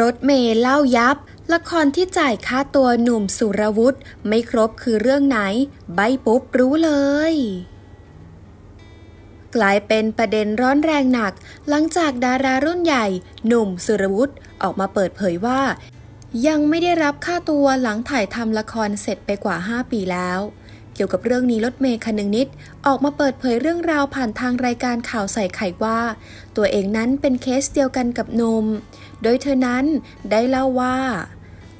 รถเมย์เล่ายับ ละครที่จ่ายค่าตัวหนุ่มสุรวุฒิไม่ครบคือเรื่องไหน ใบปุ๊บรู้เลย กลายเป็นประเด็นร้อนแรงหนัก หลังจากดารารุ่นใหญ่ หนุ่มสุรวุฒิออกมาเปิดเผยว่า ยังไม่ได้รับค่าตัวหลังถ่ายทำละครเสร็จไปกว่า 5 ปีแล้ว เกี่ยวกับเรื่องนี้รถเมย์คนึงนิด ออกมาเปิดเผยเรื่องราวผ่านทางรายการข่าวใส่ไข่ว่า ตัวเองนั้นเป็นเคสเดียวกันกับนม โดยเธอนั้นได้เล่าว่า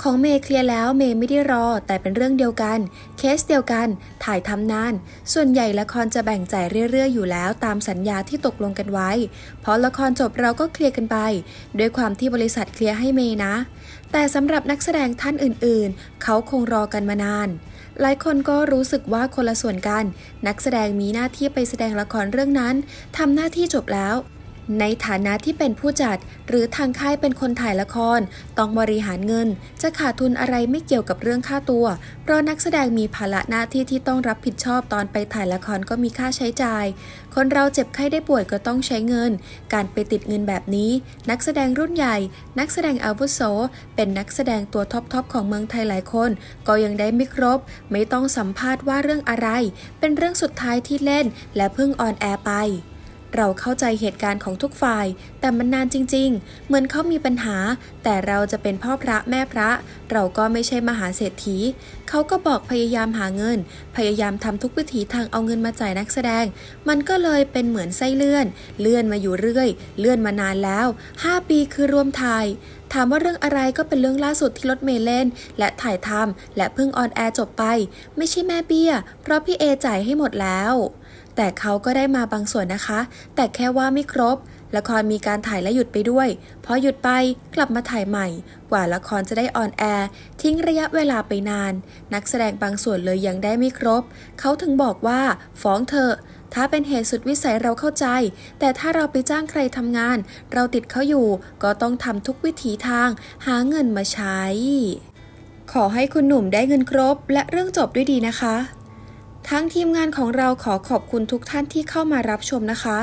ของเมย์เคลียร์แล้วเมย์ไม่ได้รอ แต่เป็นเรื่องเดียวกัน เคสเดียวกัน ถ่ายทำนาน ส่วนใหญ่ละครจะแบ่งจ่ายเรื่อย ๆ อยู่แล้วตามสัญญาที่ตกลงกันไว้ เพราะละครจบเราก็เคลียร์กันไป ด้วยความที่บริษัทเคลียร์ให้เมย์นะ แต่สำหรับนักแสดงท่านอื่นๆ เขาคงรอกันมานาน หลายคนก็รู้สึกว่าคนละส่วนกัน นักแสดงมีหน้าที่ไปแสดงละครเรื่องนั้นทำหน้าที่จบแล้ว ในฐานะที่เป็นผู้จัดหรือทางค่ายเป็นคนถ่ายละคร ต้องบริหารเงิน จะขาดทุนอะไรไม่เกี่ยวกับเรื่องค่าตัว เพราะนักแสดงมีภาระหน้าที่ที่ต้องรับผิดชอบตอนไปถ่ายละครก็มีค่าใช้จ่าย คนเราเจ็บไข้ได้ป่วยก็ต้องใช้เงิน การไปติดเงินแบบนี้ นักแสดงรุ่นใหญ่ นักแสดงอาวุโส เป็นนักแสดงตัวท็อปๆของเมืองไทยหลายคน ก็ยังได้ไม่ครบ ไม่ต้องสัมภาษณ์ว่าเรื่องอะไร เป็นเรื่องสุดท้ายที่เล่นและเพิ่งออนแอร์ไป เราเข้าใจเหตุการณ์ของทุกฝ่าย แต่มันนานจริง ๆ เหมือนเขามีปัญหา แต่เราจะเป็นพ่อพระแม่พระ เราก็ไม่ใช่มหาเศรษฐี เขาก็บอกพยายามหาเงิน พยายามทำทุกวิถีทางเอาเงินมาจ่ายนักแสดง มันก็เลยเป็นเหมือนไส้เลื่อน เลื่อนมาอยู่เรื่อย เลื่อนมานานแล้ว 5 ปีคือรวมถ่าย ถามว่าเรื่องอะไรก็เป็นเรื่องล่าสุดที่รถเมย์เล่น และถ่ายทำและเพิ่งออนแอร์จบไป ไม่ใช่แม่เบี้ย เพราะพี่เอจ่ายให้หมดแล้ว แต่เขาก็ได้มาบางส่วนนะคะ แต่แค่ว่าไม่ครบ ละครมีการถ่ายและหยุดไปด้วย พอหยุดไปกลับมาถ่ายใหม่ กว่าละครจะได้ออนแอร์ทิ้งระยะเวลาไปนาน นักแสดงบางส่วนเลยยังได้ไม่ครบ เขาถึงบอกว่าฟ้องเถอ ถ้าเป็นเหตุสุดวิสัยเราเข้าใจ แต่ถ้าเราไปจ้างใครทำงาน เราติดเขาอยู่ ก็ต้องทำทุกวิถีทาง หาเงินมาใช้ ขอให้คุณหนุ่มได้เงินครบ และเรื่องจบด้วยดีนะคะ ทั้งทีมงานของเราขอขอบคุณทุกท่านที่เข้ามารับชมนะคะ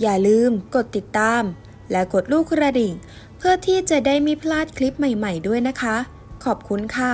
อย่าลืมกดติดตาม และกดลูกกระดิ่ง เพื่อที่จะได้ไม่พลาดคลิปใหม่ ๆ ด้วยนะคะ ขอบคุณค่ะ